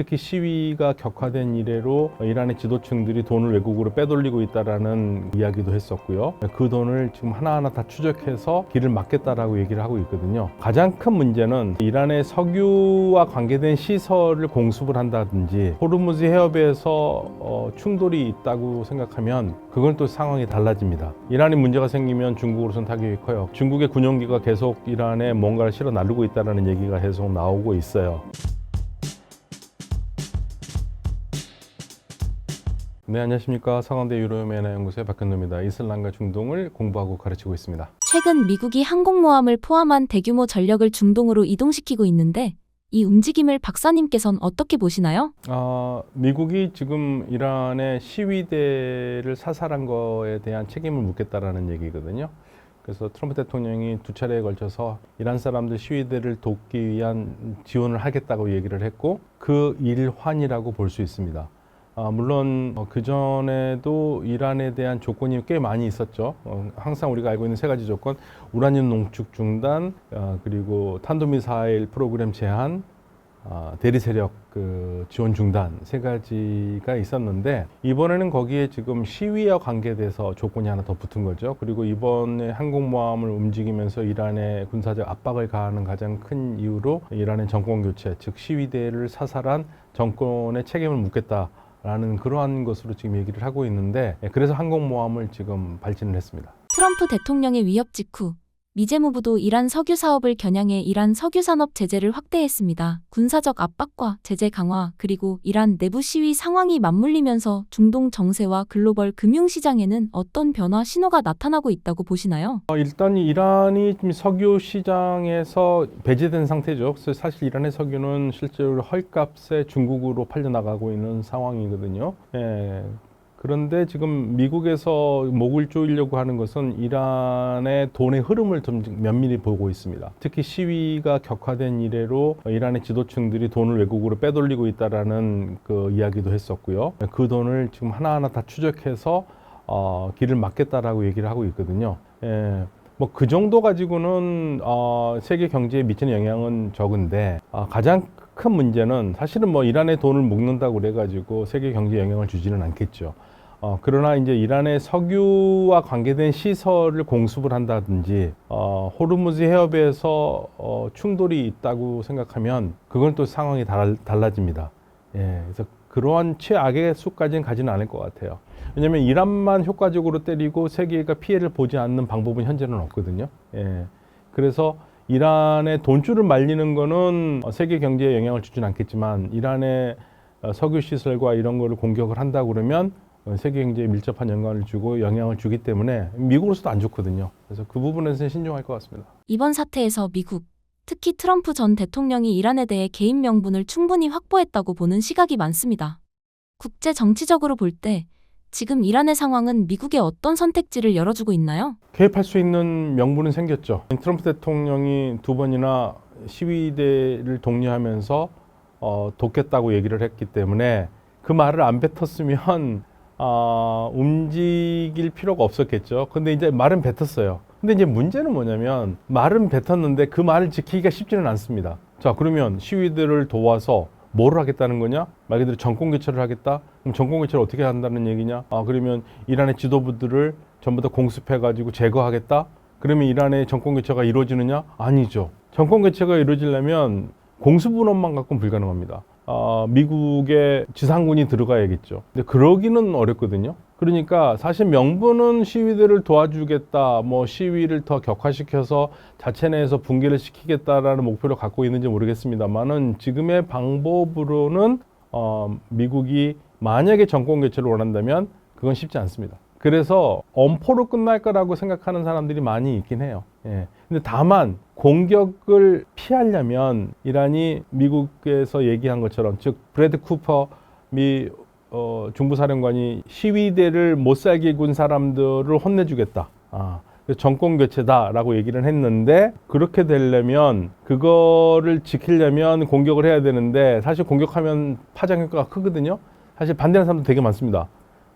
특히 시위가 격화된 이래로 이란의 지도층들이 돈을 외국으로 빼돌리고 있다라는 이야기도 했었고요. 그 돈을 지금 하나하나 다 추적해서 길을 막겠다라고 얘기를 하고 있거든요. 가장 큰 문제는 이란의 석유와 관계된 시설을 공습을 한다든지 호르무즈 해협에서 어, 충돌이 있다고 생각하면 그건 또 상황이 달라집니다. 이란이 문제가 생기면 중국으로선 타격이 커요. 중국의 군용기가 계속 이란에 뭔가를 실어 나르고 있다는 얘기가 계속 나오고 있어요. 네, 안녕하십니까. 서강대 유로메나 연구소의 박근노입니다. 이슬람과 중동을 공부하고 가르치고 있습니다. 최근 미국이 항공모함을 포함한 대규모 전력을 중동으로 이동시키고 있는데 이 움직임을 박사님께선 어떻게 보시나요? 아, 미국이 지금 이란의 시위대를 사살한 거에 대한 책임을 묻겠다라는 얘기거든요. 그래서 트럼프 대통령이 두 차례에 걸쳐서 이란 사람들 시위대를 돕기 위한 지원을 하겠다고 얘기를 했고 그 일환이라고 볼 수 있습니다. 아, 물론 그 전에도 이란에 대한 조건이 꽤 많이 있었죠. 어, 항상 우리가 알고 있는 세 가지 조건: 우라늄 농축 중단, 어, 그리고 탄도미사일 프로그램 제한, 아, 대리 세력 그 지원 중단 세 가지가 있었는데 이번에는 거기에 지금 시위와 관계돼서 조건이 하나 더 붙은 거죠. 그리고 이번에 항공모함을 움직이면서 이란의 군사적 압박을 가하는 가장 큰 이유로 이란의 정권 교체, 즉 시위대를 사살한 정권의 책임을 묻겠다. 라는 그러한 것으로 지금 얘기를 하고 있는데 예, 그래서 항공모함을 지금 발진을 했습니다. 트럼프 대통령의 위협 직후 미 재무부도 이란 석유 사업을 겨냥해 이란 석유 산업 제재를 확대했습니다. 군사적 압박과 제재 강화 그리고 이란 내부 시위 상황이 맞물리면서 중동 정세와 글로벌 금융 시장에는 어떤 변화 신호가 나타나고 있다고 보시나요? 어, 일단 이란이 지금 석유 시장에서 배제된 상태죠. 그래서 사실 이란의 석유는 실제로 헐값에 중국으로 팔려 나가고 있는 상황이거든요. 예. 그런데 지금 미국에서 목을 조이려고 하는 것은 이란의 돈의 흐름을 좀 면밀히 보고 있습니다. 특히 시위가 격화된 이래로 이란의 지도층들이 돈을 외국으로 빼돌리고 있다라는 그 이야기도 했었고요. 그 돈을 지금 하나하나 다 추적해서 어, 길을 막겠다라고 얘기를 하고 있거든요. 예. 뭐그 정도 가지고는 어, 세계 경제에 미치는 영향은 적은데 어, 가장 큰 문제는 사실은 뭐 이란의 돈을 묶는다고 그래가지고 세계 경제에 영향을 주지는 않겠죠. 어, 그러나 이제 이란의 석유와 관계된 시설을 공습을 한다든지 어, 호르무즈 해협에서 어, 충돌이 있다고 생각하면 그건 또 상황이 달, 달라집니다. 예, 그래서 그러한 최악의 수까지는 가지는 않을 것 같아요. 왜냐하면 이란만 효과적으로 때리고 세계가 피해를 보지 않는 방법은 현재는 없거든요. 예, 그래서 이란의 돈줄을 말리는 거는 세계 경제에 영향을 주진 않겠지만 이란의 어, 석유 시설과 이런 거를 공격을 한다 그러면 어, 세계 경제에 밀접한 영향을 주고 영향을 주기 때문에 미국으로서도 안 좋거든요. 그래서 그 부분에서는 신중할 것 같습니다. 이번 사태에서 미국, 특히 트럼프 전 대통령이 이란에 대해 개인 명분을 충분히 확보했다고 보는 시각이 많습니다. 국제 정치적으로 볼 때 지금 이란의 상황은 미국의 어떤 선택지를 열어주고 있나요? 개입할 수 있는 명분은 생겼죠. 트럼프 대통령이 두 번이나 시위대를 독려하면서 어, 돕겠다고 얘기를 했기 때문에 그 말을 안 뱉었으면 어, 움직일 필요가 없었겠죠. 근데 이제 말은 뱉었어요. 근데 이제 문제는 뭐냐면 말은 뱉었는데 그 말을 지키기가 쉽지는 않습니다. 자, 그러면 시위대를 도와서 뭐를 하겠다는 거냐? 말 그대로 정권 교체를 하겠다? 그럼 정권 교체를 어떻게 한다는 얘기냐? 아, 그러면 이란의 지도부들을 전부 다 공습해가지고 제거하겠다? 그러면 이란의 정권 교체가 이루어지느냐? 아니죠. 정권 교체가 이루어지려면 공수분업만 갖고는 불가능합니다. 아, 미국의 지상군이 들어가야겠죠. 근데 그러기는 어렵거든요. 그러니까 사실 명분은 시위대를 도와주겠다, 뭐 시위를 더 격화시켜서 자체 내에서 붕괴를 시키겠다라는 목표를 갖고 있는지 모르겠습니다만은 지금의 방법으로는 어, 미국이 만약에 정권 교체를 원한다면 그건 쉽지 않습니다. 그래서 엄포로 끝날 거라고 생각하는 사람들이 많이 있긴 해요. 예. 근데 다만 공격을 피하려면 이란이 미국에서 얘기한 것처럼 즉 브래드 쿠퍼 미 어, 중부사령관이 시위대를 못 살게 군 사람들을 혼내주겠다. 아, 정권 교체다라고 얘기를 했는데 그렇게 되려면 그거를 지키려면 공격을 해야 되는데 사실 공격하면 파장 효과가 크거든요. 사실 반대하는 사람도 되게 많습니다.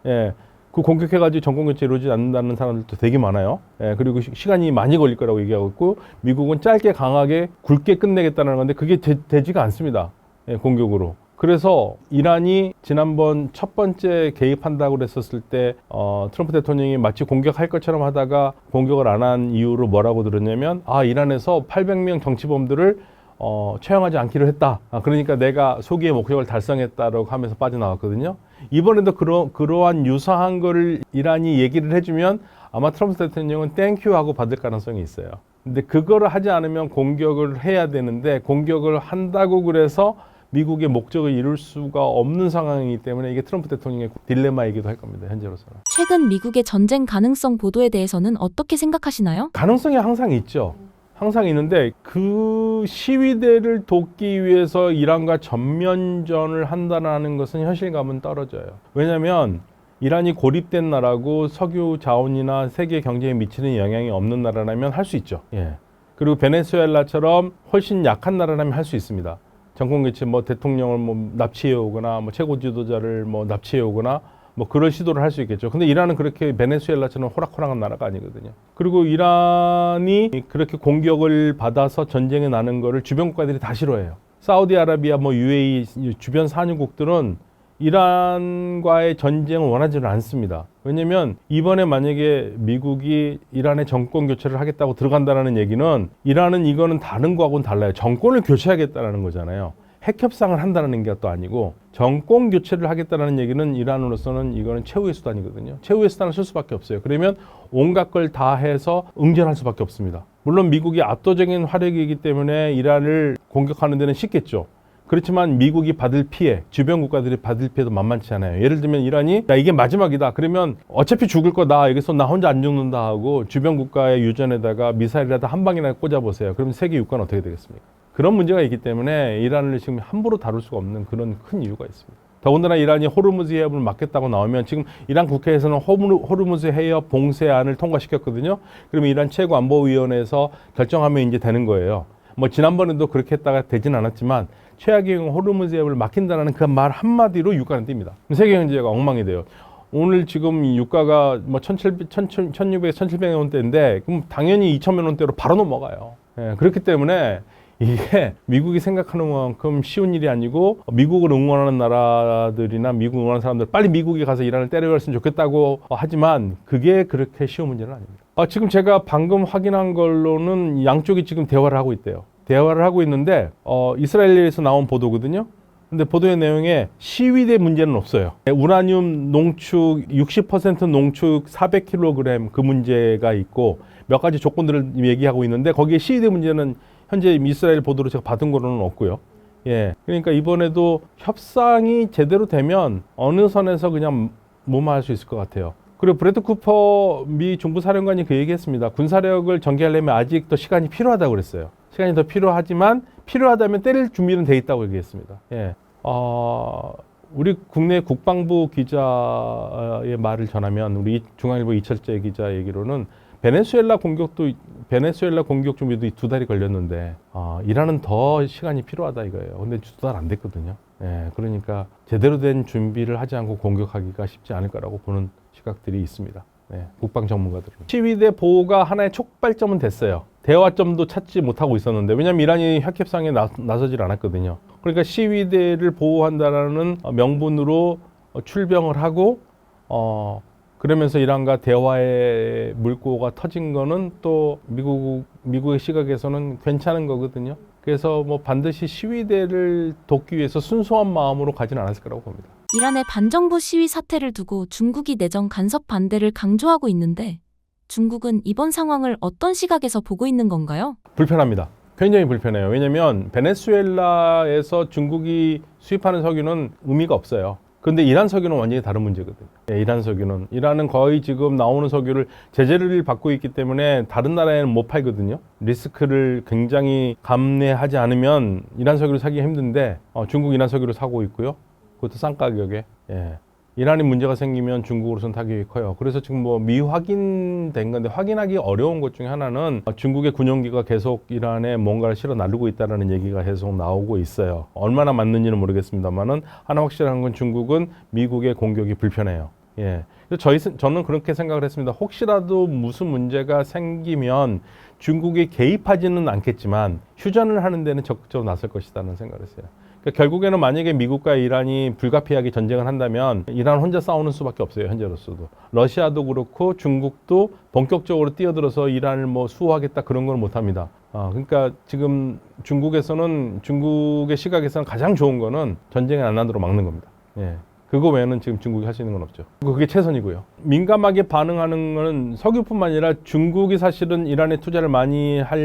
예. 그 공격해가지고 정권 교체 이루어지지 않는다는 사람들도 되게 많아요. 예, 그리고 시, 시간이 많이 걸릴 거라고 얘기하고 있고 미국은 짧게 강하게 굵게 끝내겠다는 건데 그게 되, 지가 않습니다. 예, 공격으로. 그래서 이란이 지난번 첫 번째 개입한다고 그랬었을 때 어, 트럼프 대통령이 마치 공격할 것처럼 하다가 공격을 안 한 이유로 뭐라고 들었냐면 아 이란에서 800명 정치범들을 어, 처형하지 않기로 했다. 아, 그러니까 내가 소기의 목적을 달성했다라고 하면서 빠져나왔거든요. 이번에도 그러, 그러한 유사한 거를 이란이 얘기를 해주면 아마 트럼프 대통령은 땡큐 하고 받을 가능성이 있어요. 근데 그거를 하지 않으면 공격을 해야 되는데 공격을 한다고 그래서 미국의 목적을 이룰 수가 없는 상황이기 때문에 이게 트럼프 대통령의 딜레마이기도 할 겁니다. 현재로서는. 최근 미국의 전쟁 가능성 보도에 대해서는 어떻게 생각하시나요? 가능성이 항상 있죠. 항상 있는데 그 시위대를 돕기 위해서 이란과 전면전을 한다는 것은 현실감은 떨어져요. 왜냐하면 이란이 고립된 나라고 석유 자원이나 세계 경제에 미치는 영향이 없는 나라라면 할 수 있죠. 예. 그리고 베네수엘라처럼 훨씬 약한 나라라면 할 수 있습니다. 정권 교체 뭐 대통령을 뭐 납치해 오거나 뭐 최고 지도자를 뭐 납치해 오거나 뭐 그런 시도를 할 수 있겠죠. 근데 이란은 그렇게 베네수엘라처럼 호락호락한 나라가 아니거든요. 그리고 이란이 그렇게 공격을 받아서 전쟁에 나는 거를 주변 국가들이 다 싫어해요. 사우디아라비아 뭐 UAE 주변 산유국들은 이란과의 전쟁을 원하지는 않습니다. 왜냐면 이번에 만약에 미국이 이란의 정권 교체를 하겠다고 들어간다는 얘기는 이란은 이거는 다른 거하고는 달라요. 정권을 교체하겠다는 거잖아요. 핵 협상을 한다는 게 또 아니고 정권 교체를 하겠다는 얘기는 이란으로서는 이거는 최후의 수단이거든요. 최후의 수단을 쓸 수밖에 없어요. 그러면 온갖 걸 다 해서 응전할 수밖에 없습니다. 물론 미국이 압도적인 화력이기 때문에 이란을 공격하는 데는 쉽겠죠. 그렇지만 미국이 받을 피해, 주변 국가들이 받을 피해도 만만치 않아요. 예를 들면 이란이 야 이게 마지막이다. 그러면 어차피 죽을 거다. 여기서 나 혼자 안 죽는다 하고 주변 국가의 유전에다가 미사일이라도 한 방이나 꽂아 보세요. 그럼 세계 유가는 어떻게 되겠습니까? 그런 문제가 있기 때문에 이란을 지금 함부로 다룰 수가 없는 그런 큰 이유가 있습니다. 더군다나 이란이 호르무즈 해협을 막겠다고 나오면 지금 이란 국회에서는 호르- 호르무즈 해협 봉쇄안을 통과시켰거든요. 그러면 이란 최고안보위원회에서 결정하면 이제 되는 거예요. 뭐 지난번에도 그렇게 했다가 되진 않았지만 최악의 경우 호르무즈 해협을 막힌다는 그 말 한마디로 유가는 뜁니다. 세계 경제가 엉망이 돼요. 오늘 지금 이 유가가 뭐 1,700, 1,600, 1,700만 원대인데 그럼 당연히 2,000만 원대로 바로 넘어가요. 예, 그렇기 때문에 이게 미국이 생각하는 만큼 쉬운 일이 아니고 미국을 응원하는 나라들이나 미국 응원하는 사람들 빨리 미국에 가서 이란을 때려갔으면 좋겠다고 하지만 그게 그렇게 쉬운 문제는 아닙니다. 아, 지금 제가 방금 확인한 걸로는 양쪽이 지금 대화를 하고 있대요. 대화를 하고 있는데 어, 이스라엘에서 나온 보도거든요. 근데 보도의 내용에 시위대 문제는 없어요. 우라늄 농축 60% 농축 400kg 그 문제가 있고 몇 가지 조건들을 얘기하고 있는데 거기에 시위대 문제는 현재 이스라엘 보도로 제가 받은 거로는 없고요. 예. 그러니까 이번에도 협상이 제대로 되면 어느 선에서 그냥 무마할 수 있을 것 같아요. 그리고 브래드 쿠퍼 미 중부 사령관이 그 얘기했습니다. 군사력을 전개하려면 아직 더 시간이 필요하다고 그랬어요. 시간이 더 필요하지만 필요하다면 때릴 준비는 돼 있다고 얘기했습니다. 예. 어, 우리 국내 국방부 기자의 말을 전하면 우리 중앙일보 이철재 기자 얘기로는 베네수엘라 공격도 베네수엘라 공격 준비도 두 달이 걸렸는데 아, 이란은 더 시간이 필요하다 이거예요. 근데 두 달 안 됐거든요. 예, 그러니까 제대로 된 준비를 하지 않고 공격하기가 쉽지 않을 거라고 보는 시각들이 있습니다. 예, 국방 전문가들은 시위대 보호가 하나의 촉발점은 됐어요. 대화점도 찾지 못하고 있었는데 왜냐하면 이란이 핵협상에 나, 나서질 않았거든요. 그러니까 시위대를 보호한다라는 명분으로 어, 출병을 하고 어, 그러면서 이란과 대화의 물꼬가 터진 거는 또 미국 미국의 시각에서는 괜찮은 거거든요. 그래서 뭐 반드시 시위대를 돕기 위해서 순수한 마음으로 가지는 않았을 거라고 봅니다. 이란의 반정부 시위 사태를 두고 중국이 내정 간섭 반대를 강조하고 있는데 중국은 이번 상황을 어떤 시각에서 보고 있는 건가요? 불편합니다. 굉장히 불편해요. 왜냐하면 베네수엘라에서 중국이 수입하는 석유는 의미가 없어요. 근데 이란 석유는 완전히 다른 문제거든요. 예, 이란 석유는 이란은 거의 지금 나오는 석유를 제재를 받고 있기 때문에 다른 나라에는 못 팔거든요. 리스크를 굉장히 감내하지 않으면 이란 석유를 사기 힘든데 어, 중국 이란 석유를 사고 있고요. 그것도 싼 가격에. 예. 이란이 문제가 생기면 중국으로선 타격이 커요. 그래서 지금 뭐 미확인된 건데 확인하기 어려운 것 중에 하나는 중국의 군용기가 계속 이란에 뭔가를 실어 나르고 있다는 얘기가 계속 나오고 있어요. 얼마나 맞는지는 모르겠습니다만은 하나 확실한 건 중국은 미국의 공격이 불편해요. 예. 저희 저는 그렇게 생각을 했습니다. 혹시라도 무슨 문제가 생기면 중국이 개입하지는 않겠지만 휴전을 하는 데는 적극적으로 나설 것이다는 생각을 했어요. 그러니까 결국에는 만약에 미국과 이란이 불가피하게 전쟁을 한다면 이란 혼자 싸우는 수밖에 없어요 현재로서도 러시아도 그렇고 중국도 본격적으로 뛰어들어서 이란을 뭐 수호하겠다 그런 건 못합니다. 아 그러니까 지금 중국에서는 중국의 시각에서는 가장 좋은 거는 전쟁의 안난으로 막는 겁니다. 예. 그거 외에는 지금 중국이 할 수 있는 건 없죠. 그게 최선이고요. 민감하게 반응하는 거는 석유뿐만 아니라 중국이 사실은 이란에 투자를 많이 할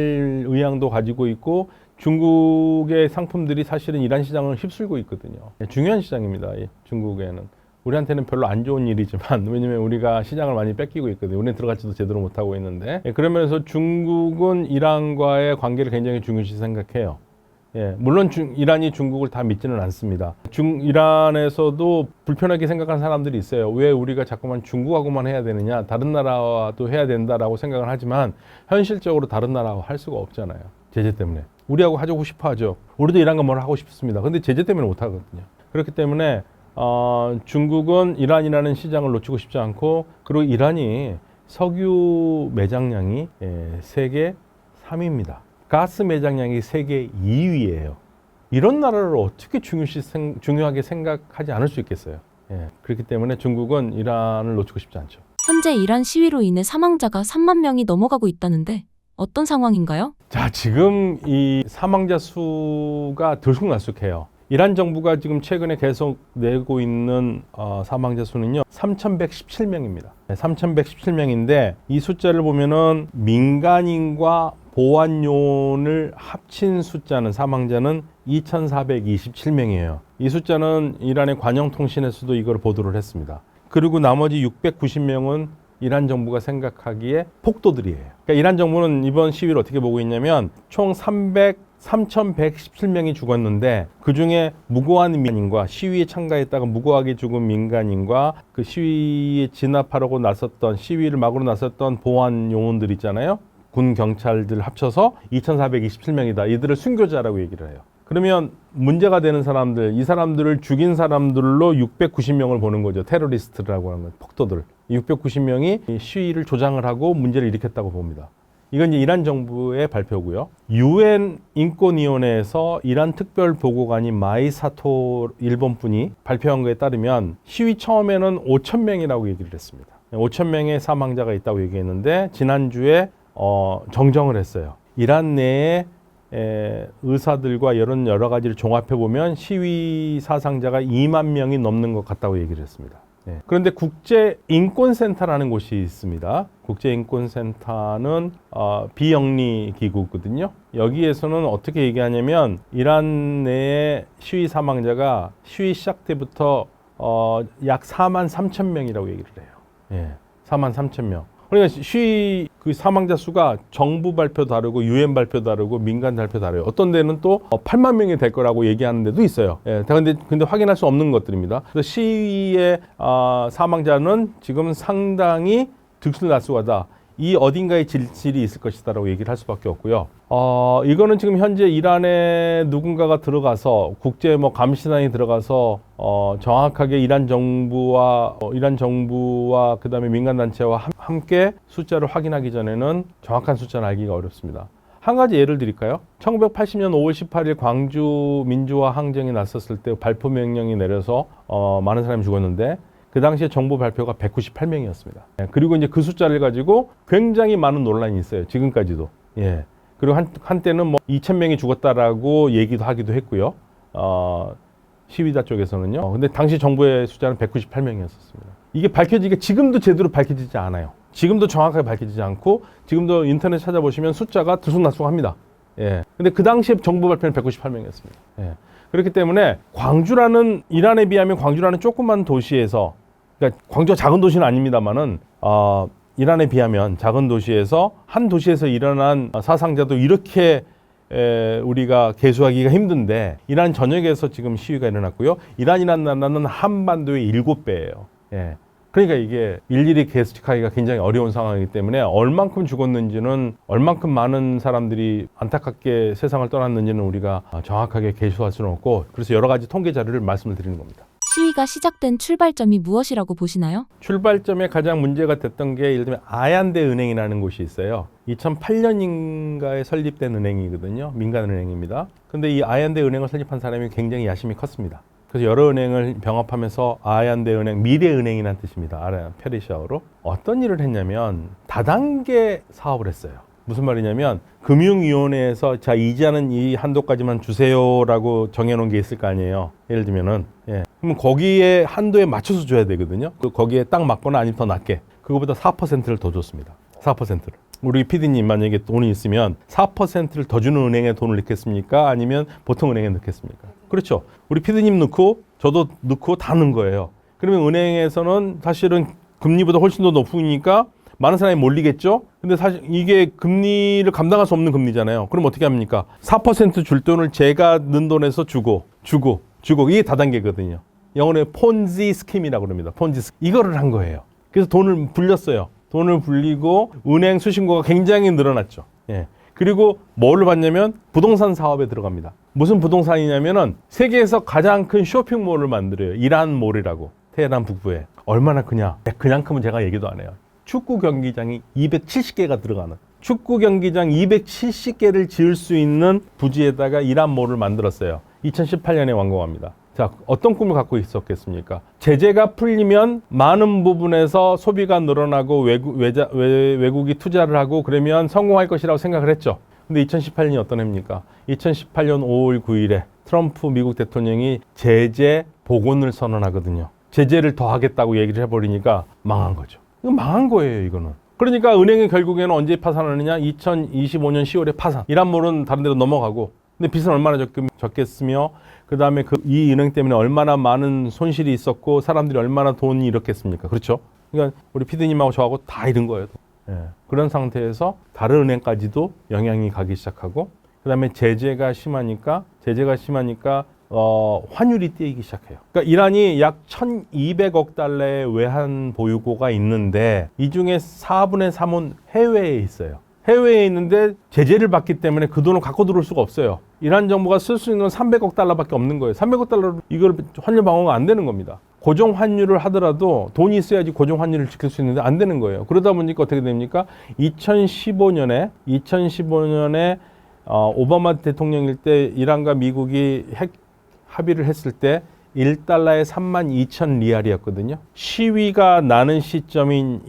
의향도 가지고 있고 중국의 상품들이 사실은 이란 시장을 휩쓸고 있거든요. 예, 중요한 시장입니다. 이 중국에는. 우리한테는 별로 안 좋은 일이지만 왜냐면 우리가 시장을 많이 뺏기고 있거든요. 우리는 들어가지도 제대로 못하고 있는데 예, 그러면서 중국은 이란과의 관계를 굉장히 중요시 생각해요. 예, 물론 중, 이란이 중국을 다 믿지는 않습니다. 중 이란에서도 불편하게 생각하는 사람들이 있어요. 왜 우리가 자꾸만 중국하고만 해야 되느냐? 다른 나라와도 해야 된다라고 생각을 하지만 현실적으로 다른 나라하고 할 수가 없잖아요. 제재 때문에. 우리하고 하고 싶어 하죠. 우리도 이란과 뭘 하고 싶습니다. 근데 제재 때문에 못 하거든요. 그렇기 때문에 어, 중국은 이란이라는 시장을 놓치고 싶지 않고 그리고 이란이 석유 매장량이 예, 세계 3위입니다. 가스 매장량이 세계 2위예요. 이런 나라를 어떻게 중요시 생, 중요하게 생각하지 않을 수 있겠어요. 예, 그렇기 때문에 중국은 이란을 놓치고 싶지 않죠. 현재 이란 시위로 인해 사망자가 3만 명이 넘어가고 있다는데 어떤 상황인가요? 자, 지금 이 사망자 수가 들쑥날쑥해요. 이란 정부가 지금 최근에 계속 내고 있는 어, 사망자 수는요, 3,117명입니다. 3,117명인데 이 숫자를 보면은 민간인과 보안 요원을 합친 숫자는 사망자는 2,427명이에요. 이 숫자는 이란의 관영 통신에서도 이걸 보도를 했습니다. 그리고 나머지 690명은 이란 정부가 생각하기에 폭도들이에요. 그러니까 이란 정부는 이번 시위를 어떻게 보고 있냐면 총 300 3,117명이 죽었는데 그 중에 무고한 민간인과 시위에 참가했다가 무고하게 죽은 민간인과 그 시위에 진압하려고 나섰던 시위를 막으로 나섰던 보안 요원들 있잖아요. 군 경찰들 합쳐서 2,427명이다. 이들을 순교자라고 얘기를 해요. 그러면 문제가 되는 사람들, 이 사람들을 죽인 사람들로 690명을 보는 거죠. 테러리스트라고 하는 거, 폭도들. 690명이 시위를 조장을 하고 문제를 일으켰다고 봅니다. 이건 이제 이란 정부의 발표고요. 유엔 인권위원회에서 이란 특별 보고관인 마이 사토 일본 분이 발표한 것에 따르면 시위 처음에는 5천 명이라고 얘기를 했습니다. 5천 명의 사망자가 있다고 얘기했는데 지난주에 어, 정정을 했어요. 이란 내에 에, 의사들과 이런 여러 가지를 종합해 보면 시위 사상자가 2만 명이 넘는 것 같다고 얘기를 했습니다. 예. 그런데 국제 인권센터라는 곳이 있습니다. 국제 인권센터는 어, 비영리 기구거든요. 여기에서는 어떻게 얘기하냐면 이란 내의 시위 사망자가 시위 시작 때부터 어, 약 4만 3천 명이라고 얘기를 해요. 예. 4만 3천 명. 그러니까 시위 그 사망자 수가 정부 발표 다르고 유엔 발표 다르고 민간 발표 다르요. 어떤 데는 또 8만 명이 될 거라고 얘기하는 데도 있어요. 예, 근데 근데 확인할 수 없는 것들입니다. 그래서 시위의 어, 사망자는 지금 상당히 들쑥날쑥하다. 이 어딘가에 질질이 있을 것이다라고 얘기를 할 수밖에 없고요. 어, 이거는 지금 현재 이란에 누군가가 들어가서 국제 뭐 감시단이 들어가서 어, 정확하게 이란 정부와 어, 이란 정부와 그다음에 민간 단체와 함- 함께 숫자를 확인하기 전에는 정확한 숫자는 알기가 어렵습니다. 한 가지 예를 드릴까요? 1980년 5월 18일 광주 민주화 항쟁이 났었을 때 발포 명령이 내려서 어, 많은 사람이 죽었는데 그 당시에 정부 발표가 198명이었습니다. 그리고 이제 그 숫자를 가지고 굉장히 많은 논란이 있어요. 지금까지도. 예. 그리고 한, 한때는 뭐 2,000명이 죽었다라고 얘기도 하기도 했고요. 어, 시위자 쪽에서는요. 어, 근데 당시 정부의 숫자는 198명이었습니다. 이게 밝혀지게 지금도 제대로 밝혀지지 않아요. 지금도 정확하게 밝혀지지 않고 지금도 인터넷 찾아보시면 숫자가 들쑥날쑥합니다. 예. 근데 그 당시에 정부 발표는 198명이었습니다. 예. 그렇기 때문에 광주라는 이란에 비하면 광주라는 조그만 도시에서 그러니까 광주가 작은 도시는 아닙니다만은 어, 이란에 비하면 작은 도시에서 한 도시에서 일어난 사상자도 이렇게 에, 우리가 계수하기가 힘든데 이란 전역에서 지금 시위가 일어났고요. 이란이라는 나라는 한반도의 일곱 배예요. 예. 그러니까 이게 일일이 계측하기가 굉장히 어려운 상황이기 때문에 얼만큼 죽었는지는 얼만큼 많은 사람들이 안타깝게 세상을 떠났는지는 우리가 정확하게 계수할 수는 없고 그래서 여러 가지 통계 자료를 말씀을 드리는 겁니다. 시위가 시작된 출발점이 무엇이라고 보시나요? 출발점에 가장 문제가 됐던 게 예를 들면 아얀데 은행이라는 곳이 있어요. 2008년인가에 설립된 은행이거든요. 민간 은행입니다. 근데 이 아얀데 은행을 설립한 사람이 굉장히 야심이 컸습니다. 그래서 여러 은행을 병합하면서 아얀데 은행, 미래 은행이라는 뜻입니다. 아라 페르시아어로. 어떤 일을 했냐면 다단계 사업을 했어요. 무슨 말이냐면 금융위원회에서 자 이자는 이 한도까지만 주세요라고 정해놓은 게 있을 거 아니에요. 예를 들면은 예. 그럼 거기에 한도에 맞춰서 줘야 되거든요. 그 거기에 딱 맞거나 아니면 더 낮게 그거보다 4%를 더 줬습니다. 4%를. 우리 PD님 만약에 돈이 있으면 4%를 더 주는 은행에 돈을 넣겠습니까? 아니면 보통 은행에 넣겠습니까? 그렇죠. 우리 PD님 넣고 저도 넣고 다 넣은 거예요. 그러면 은행에서는 사실은 금리보다 훨씬 더 높으니까 많은 사람이 몰리겠죠? 근데 사실 이게 금리를 감당할 수 없는 금리잖아요. 그럼 어떻게 합니까? 4%줄 돈을 제가 넣은 돈에서 주고, 주고, 주고. 이게 다단계거든요. 영어로 폰지 스킴이라고 그럽니다. 폰지 스킴. 이거를 한 거예요. 그래서 돈을 불렸어요. 돈을 불리고 은행 수신고가 굉장히 늘어났죠. 예. 그리고 뭐를 받냐면 부동산 사업에 들어갑니다. 무슨 부동산이냐면은 세계에서 가장 큰 쇼핑몰을 만들어요. 이란몰이라고. 테헤란 북부에. 얼마나 크냐? 네, 그냥 크면 제가 얘기도 안 해요. 축구 경기장이 270개가 들어가는 축구 경기장 270개를 지을 수 있는 부지에다가 이란몰을 만들었어요. 2018년에 완공합니다. 자, 어떤 꿈을 갖고 있었겠습니까? 제재가 풀리면 많은 부분에서 소비가 늘어나고 외국, 외자, 외, 외국이 투자를 하고 그러면 성공할 것이라고 생각을 했죠. 근데 2018년이 어떤 해입니까? 2018년 5월 9일에 트럼프 미국 대통령이 제재 복원을 선언하거든요. 제재를 더 하겠다고 얘기를 해버리니까 망한 거죠. 이거 망한 거예요, 이거는. 그러니까 은행이 결국에는 언제 파산하느냐? 2025년 10월에 파산. 이란몰은 다른 데로 넘어가고. 근데 빚은 얼마나 적, 적겠으며, 그 다음에 그 이 은행 때문에 얼마나 많은 손실이 있었고, 사람들이 얼마나 돈이 잃었겠습니까? 그렇죠? 그러니까 우리 피디님하고 저하고 다 잃은 거예요. 예. 그런 상태에서 다른 은행까지도 영향이 가기 시작하고, 그 다음에 제재가 심하니까, 제재가 심하니까 어, 환율이 뛰기 시작해요. 그러니까 이란이 약 1,200억 달러의 외환 보유고가 있는데 이 중에 4분의 3은 해외에 있어요. 해외에 있는데 제재를 받기 때문에 그 돈을 갖고 들어올 수가 없어요. 이란 정부가 쓸 수 있는 건 300억 달러밖에 없는 거예요. 300억 달러로 이걸 환율 방어가 안 되는 겁니다. 고정 환율을 하더라도 돈이 있어야지 고정 환율을 지킬 수 있는데 안 되는 거예요. 그러다 보니까 어떻게 됩니까? 2015년에 2015년에 어, 오바마 대통령일 때 이란과 미국이 핵 합의를 했을 때 1달러에 3만 2천 리알이었거든요. 시위가 나는 시점인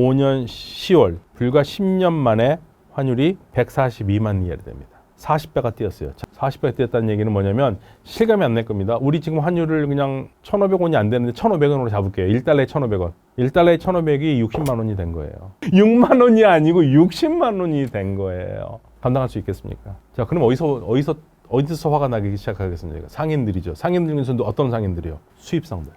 2025년 10월, 불과 10년 만에 환율이 142만 리알이 됩니다. 40배가 뛰었어요. 40배가 뛰었다는 얘기는 뭐냐면 실감이 안 날 겁니다. 우리 지금 환율을 그냥 1,500원이 안 되는데 1,500원으로 잡을게요. 1달러에 1,500원. 1달러에 1,500이 60만 원이 된 거예요. 6만 원이 아니고 60만 원이 된 거예요. 감당할 수 있겠습니까? 자, 그럼 어디서 어디서 어디서 화가 나기 시작하겠습니까? 상인들이죠. 상인들 중에서도 어떤 상인들이요? 수입상들.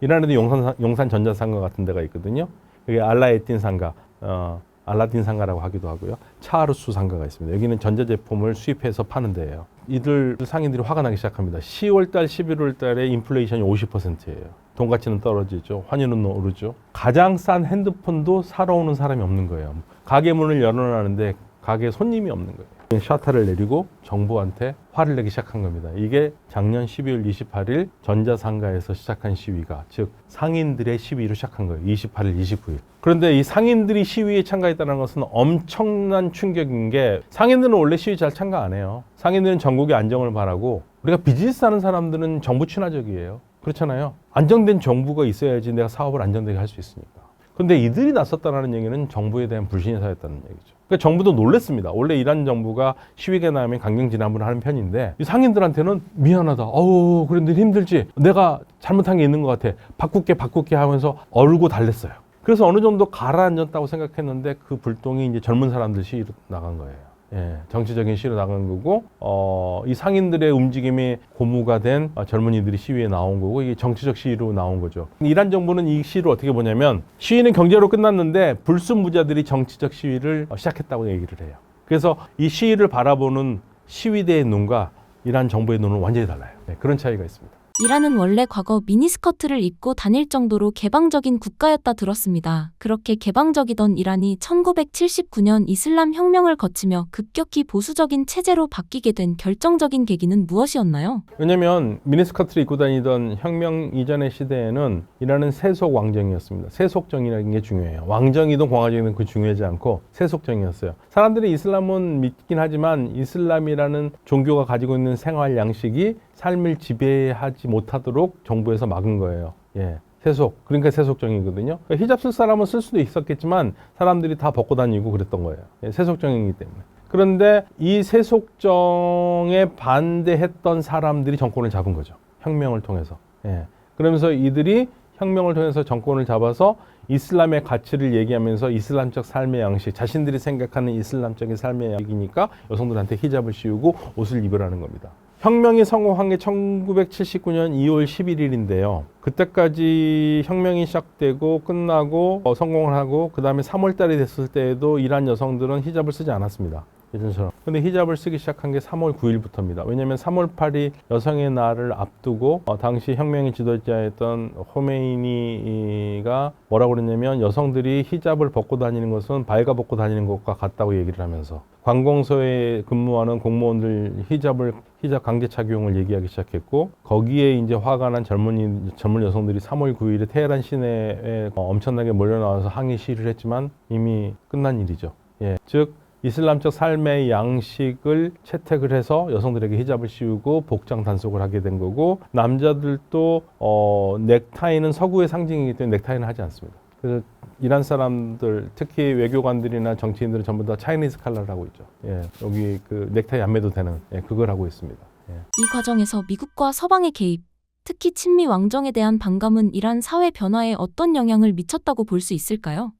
이란에도 용산, 용산 전자상가 같은 데가 있거든요. 여기 알라에틴 상가, 어, 알라딘 상가라고 하기도 하고요. 차르수 상가가 있습니다. 여기는 전자제품을 수입해서 파는 데예요. 이들 상인들이 화가 나기 시작합니다. 10월달, 11월달에 인플레이션이 50%예요. 돈 가치는 떨어지죠. 환율은 오르죠. 가장 싼 핸드폰도 사러 오는 사람이 없는 거예요. 가게 문을 열어놨는데 가게 손님이 없는 거예요. 샤타를 내리고 정부한테 화를 내기 시작한 겁니다. 이게 작년 12월 28일 전자상가에서 시작한 시위가 즉 상인들의 시위로 시작한 거예요. 28일, 29일. 그런데 이 상인들이 시위에 참가했다는 것은 엄청난 충격인 게 상인들은 원래 시위 잘 참가 안 해요. 상인들은 전국의 안정을 바라고 우리가 비즈니스 하는 사람들은 정부 친화적이에요. 그렇잖아요. 안정된 정부가 있어야지 내가 사업을 안정되게 할 수 있으니까. 근데 이들이 나섰다는 얘기는 정부에 대한 불신이 사였다는 얘기죠. 그러니까 정부도 놀랬습니다. 원래 이란 정부가 시위가 나면 강경 진압을 하는 편인데 이 상인들한테는 미안하다. 어우 그런데 힘들지. 내가 잘못한 게 있는 것 같아. 바꿀게 바꿀게 하면서 얼고 달랬어요. 그래서 어느 정도 가라앉았다고 생각했는데 그 불똥이 이제 젊은 사람들 시위로 나간 거예요. 예, 정치적인 시위로 나간 거고, 어, 이 상인들의 움직임이 고무가 된 어, 젊은이들이 시위에 나온 거고, 이게 정치적 시위로 나온 거죠. 이란 정부는 이 시위를 어떻게 보냐면, 시위는 경제로 끝났는데, 불순무자들이 정치적 시위를 어, 시작했다고 얘기를 해요. 그래서 이 시위를 바라보는 시위대의 눈과 이란 정부의 눈은 완전히 달라요. 네, 그런 차이가 있습니다. 이란은 원래 과거 미니스커트를 입고 다닐 정도로 개방적인 국가였다 들었습니다. 그렇게 개방적이던 이란이 1979년 이슬람 혁명을 거치며 급격히 보수적인 체제로 바뀌게 된 결정적인 계기는 무엇이었나요? 왜냐면 미니스커트를 입고 다니던 혁명 이전의 시대에는 이란은 세속 왕정이었습니다. 세속정이라는 게 중요해요. 왕정이든 공화정이든 그 중요하지 않고 세속정이었어요. 사람들이 이슬람은 믿긴 하지만 이슬람이라는 종교가 가지고 있는 생활 양식이 삶을 지배하지 못하도록 정부에서 막은 거예요. 예. 세속. 그러니까 세속정이거든요. 그러니까 히잡 쓸 사람은 쓸 수도 있었겠지만 사람들이 다 벗고 다니고 그랬던 거예요. 예, 세속정이기 때문에. 그런데 이 세속정에 반대했던 사람들이 정권을 잡은 거죠. 혁명을 통해서. 예. 그러면서 이들이 혁명을 통해서 정권을 잡아서 이슬람의 가치를 얘기하면서 이슬람적 삶의 양식, 자신들이 생각하는 이슬람적인 삶의 양식이니까 여성들한테 히잡을 씌우고 옷을 입으라는 겁니다. 혁명이 성공한 게 1979년 2월 11일인데요. 그때까지 혁명이 시작되고 끝나고 어, 성공을 하고 그 다음에 3월 달이 됐을 때에도 이란 여성들은 히잡을 쓰지 않았습니다. 예전처럼. 근데 히잡을 쓰기 시작한 게 3월 9일부터입니다. 왜냐하면 3월 8일 여성의 날을 앞두고 어, 당시 혁명의 지도자였던 호메이니가 뭐라고 그랬냐면 여성들이 히잡을 벗고 다니는 것은 발가 벗고 다니는 것과 같다고 얘기를 하면서 관공서에 근무하는 공무원들 히잡을 히잡 강제 착용을 얘기하기 시작했고 거기에 이제 화가 난 젊은이 젊은 여성들이 3월 9일에 테헤란 시내에 어, 엄청나게 몰려 나와서 항의 시위를 했지만 이미 끝난 일이죠. 예. 즉 이슬람적 삶의 양식을 채택을 해서 여성들에게 히잡을 씌우고 복장 단속을 하게 된 거고 남자들도 어, 넥타이는 서구의 상징이기 때문에 넥타이는 하지 않습니다. 그래서 이란 사람들 특히 외교관들이나 정치인들은 전부 다 차이니즈 칼라를 하고 있죠. 예, 여기 그 넥타이 안 매도 되는 예, 그걸 하고 있습니다. 예. 이 과정에서 미국과 서방의 개입, 특히 친미 왕정에 대한 반감은 이란 사회 변화에 어떤 영향을 미쳤다고 볼 수 있을까요?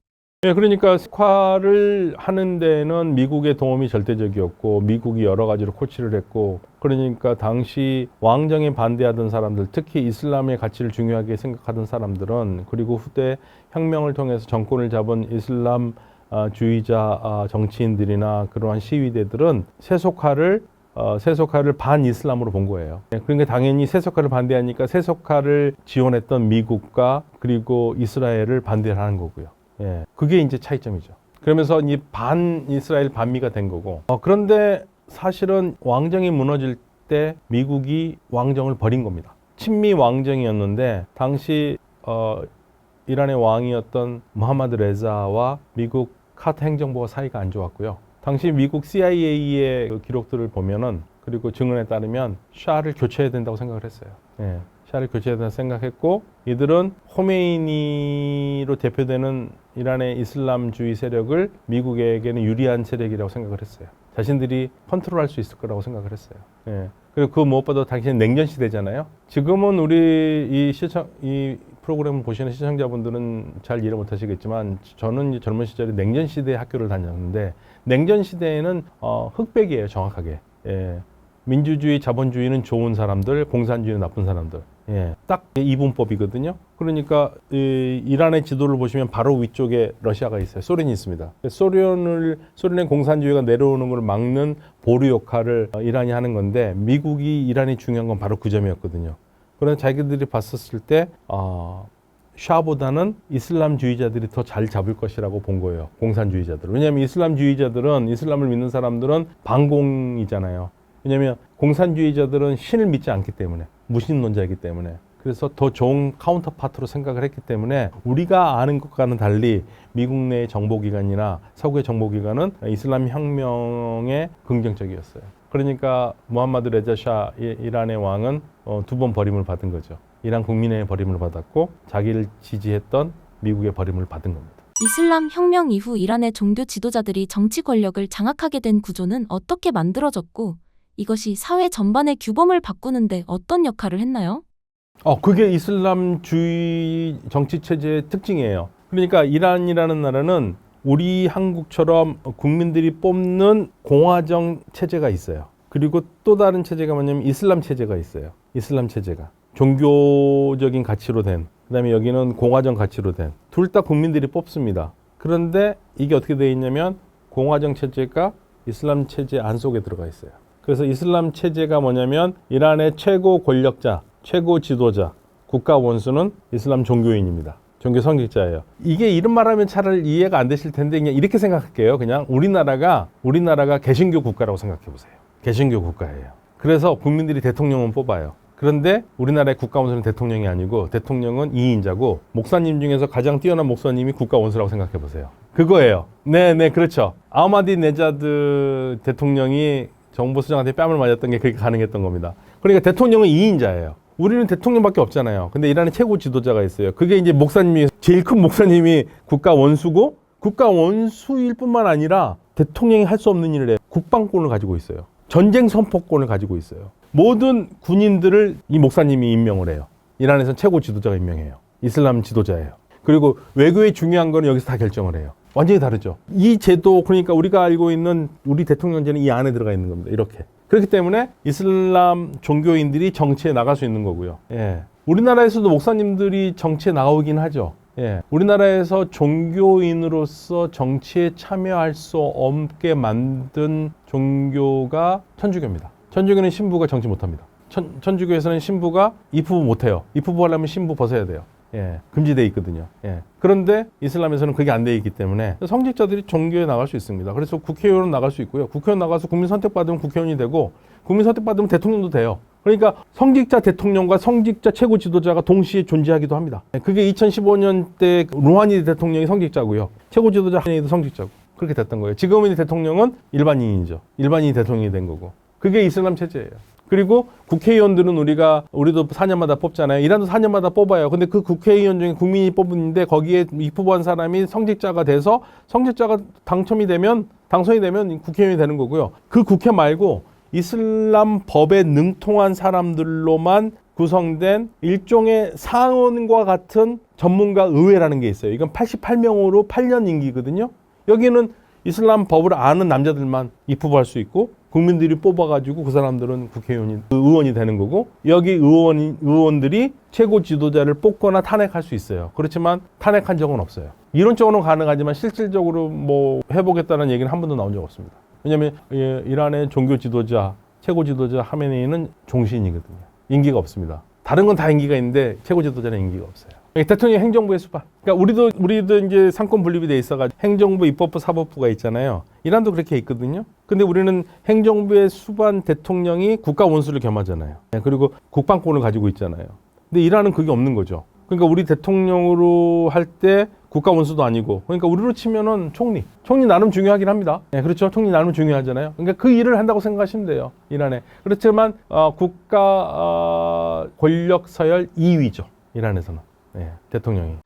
예, 그러니까 스쿼를 하는 데는 미국의 도움이 절대적이었고 미국이 여러 가지로 코치를 했고 그러니까 당시 왕정에 반대하던 사람들 특히 이슬람의 가치를 중요하게 생각하던 사람들은 그리고 후대 혁명을 통해서 정권을 잡은 이슬람 아, 주의자 아, 정치인들이나 그러한 시위대들은 세속화를 어, 세속화를 반 이슬람으로 본 거예요. 예, 그러니까 당연히 세속화를 반대하니까 세속화를 지원했던 미국과 그리고 이스라엘을 반대하는 거고요. 예, 그게 이제 차이점이죠. 그러면서 이 반 이스라엘 반미가 된 거고. 어, 그런데 사실은 왕정이 무너질 때 미국이 왕정을 버린 겁니다. 친미 왕정이었는데 당시 어, 이란의 왕이었던 무하마드 레자와 미국 카트 행정부가 사이가 안 좋았고요. 당시 미국 CIA의 그 기록들을 보면은 그리고 증언에 따르면 샤를 교체해야 된다고 생각을 했어요. 예. 샤를 교체해야 된다고 생각했고 이들은 호메이니 로 대표되는 이란의 이슬람주의 세력을 미국에게는 유리한 세력이라고 생각을 했어요. 자신들이 컨트롤할 수 있을 거라고 생각을 했어요. 예. 그리고 그 무엇보다 당시는 냉전 시대잖아요. 지금은 우리 이 시청 이 프로그램을 보시는 시청자분들은 잘 이해 못 하시겠지만 저는 젊은 시절에 냉전 시대 학교를 다녔는데 냉전 시대에는 어, 흑백이에요, 정확하게. 예. 민주주의, 자본주의는 좋은 사람들, 공산주의는 나쁜 사람들. 예, 딱 이분법이거든요. 그러니까 이 이란의 지도를 보시면 바로 위쪽에 러시아가 있어요. 소련이 있습니다. 소련을 소련의 공산주의가 내려오는 걸 막는 보류 역할을 어, 이란이 하는 건데 미국이 이란이 중요한 건 바로 그 점이었거든요. 그런데 자기들이 봤었을 때 어, 샤보다는 이슬람주의자들이 더 잘 잡을 것이라고 본 거예요. 공산주의자들. 왜냐하면 이슬람주의자들은 이슬람을 믿는 사람들은 반공이잖아요. 왜냐하면 공산주의자들은 신을 믿지 않기 때문에 무신론자이기 때문에 그래서 더 좋은 카운터파트로 생각을 했기 때문에 우리가 아는 것과는 달리 미국 내 정보기관이나 서구의 정보기관은 이슬람 혁명에 긍정적이었어요. 그러니까 무함마드 레자샤 이- 이란의 왕은 어, 두번 버림을 받은 거죠. 이란 국민의 버림을 받았고 자기를 지지했던 미국의 버림을 받은 겁니다. 이슬람 혁명 이후 이란의 종교 지도자들이 정치 권력을 장악하게 된 구조는 어떻게 만들어졌고 이것이 사회 전반의 규범을 바꾸는데 어떤 역할을 했나요? 어, 그게 이슬람주의 정치 체제의 특징이에요. 그러니까 이란이라는 나라는 우리 한국처럼 국민들이 뽑는 공화정 체제가 있어요. 그리고 또 다른 체제가 뭐냐면 이슬람 체제가 있어요. 이슬람 체제가. 종교적인 가치로 된, 그 다음에 여기는 공화정 가치로 된, 둘 다 국민들이 뽑습니다. 그런데 이게 어떻게 되어 있냐면 공화정 체제가 이슬람 체제 안 속에 들어가 있어요. 그래서 이슬람 체제가 뭐냐면 이란의 최고 권력자, 최고 지도자, 국가 원수는 이슬람 종교인입니다. 종교 성직자예요. 이게 이런 말하면 차라리 이해가 안 되실 텐데 그냥 이렇게 생각할게요. 그냥 우리나라가 우리나라가 개신교 국가라고 생각해 보세요. 개신교 국가예요. 그래서 국민들이 대통령은 뽑아요. 그런데 우리나라의 국가 원수는 대통령이 아니고 대통령은 이인자고 목사님 중에서 가장 뛰어난 목사님이 국가 원수라고 생각해 보세요. 그거예요. 네, 네, 그렇죠. 아마디 네자드 대통령이 정보 수장한테 뺨을 맞았던 게 그렇게 가능했던 겁니다. 그러니까 대통령은 이인자예요. 우리는 대통령밖에 없잖아요. 근데 이란의 최고 지도자가 있어요. 그게 이제 목사님이 제일 큰 목사님이 국가 원수고 국가 원수일 뿐만 아니라 대통령이 할 수 없는 일을 해요. 국방권을 가지고 있어요. 전쟁 선포권을 가지고 있어요. 모든 군인들을 이 목사님이 임명을 해요. 이란에서 최고 지도자가 임명해요. 이슬람 지도자예요. 그리고 외교에 중요한 거는 여기서 다 결정을 해요. 완전히 다르죠. 이 제도 그러니까 우리가 알고 있는 우리 대통령제는 이 안에 들어가 있는 겁니다. 이렇게. 그렇기 때문에 이슬람 종교인들이 정치에 나갈 수 있는 거고요. 예. 우리나라에서도 목사님들이 정치에 나오긴 하죠. 예. 우리나라에서 종교인으로서 정치에 참여할 수 없게 만든 종교가 천주교입니다. 천주교는 신부가 정치 못합니다. 천, 천주교에서는 신부가 입후부 못해요. 입후부 하려면 신부 벗어야 돼요. 예, 금지돼 있거든요. 예. 그런데 이슬람에서는 그게 안 돼 있기 때문에 성직자들이 종교에 나갈 수 있습니다. 그래서 국회의원은 나갈 수 있고요. 국회의원 나가서 국민 선택받으면 국회의원이 되고 국민 선택받으면 대통령도 돼요. 그러니까 성직자 대통령과 성직자 최고 지도자가 동시에 존재하기도 합니다. 예, 그게 2015년 때 루하니 대통령이 성직자고요. 최고 지도자 하니도 성직자고 그렇게 됐던 거예요. 지금의 대통령은 일반인이죠. 일반인이 대통령이 된 거고. 그게 이슬람 체제예요. 그리고 국회의원들은 우리가 우리도 4년마다 뽑잖아요. 이란도 4년마다 뽑아요. 근데 그 국회의원 중에 국민이 뽑는데 거기에 입후보한 사람이 성직자가 돼서 성직자가 당첨이 되면 당선이 되면 국회의원이 되는 거고요. 그 국회 말고 이슬람 법에 능통한 사람들로만 구성된 일종의 상원과 같은 전문가 의회라는 게 있어요. 이건 88명으로 8년 임기거든요. 여기는 이슬람 법을 아는 남자들만 입후보할 수 있고 국민들이 뽑아가지고 그 사람들은 국회의원이 의원이 되는 거고 여기 의원 의원들이 최고 지도자를 뽑거나 탄핵할 수 있어요. 그렇지만 탄핵한 적은 없어요. 이론적으로는 가능하지만 실질적으로 뭐 해보겠다는 얘기는 한 번도 나온 적 없습니다. 왜냐하면 예, 이란의 종교 지도자 최고 지도자 하메네이는 종신이거든요. 임기가 없습니다. 다른 건다 임기가 있는데 최고 지도자는 임기가 없어요. 대통령 행정부의 수반. 그러니까 우리도 우리도 이제 상권 분립이 돼 있어가 행정부, 입법부, 사법부가 있잖아요. 이란도 그렇게 있거든요. 근데 우리는 행정부의 수반 대통령이 국가 원수를 겸하잖아요. 네, 그리고 국방권을 가지고 있잖아요. 근데 이란은 그게 없는 거죠. 그러니까 우리 대통령으로 할 때 국가 원수도 아니고 그러니까 우리로 치면은 총리. 총리 나름 중요하긴 합니다. 네, 그렇죠. 총리 나름 중요하잖아요. 그러니까 그 일을 한다고 생각하시면 돼요. 이란에. 그렇지만 어, 국가 어, 권력 서열 2위죠. 이란에서는. 네, 대통령이.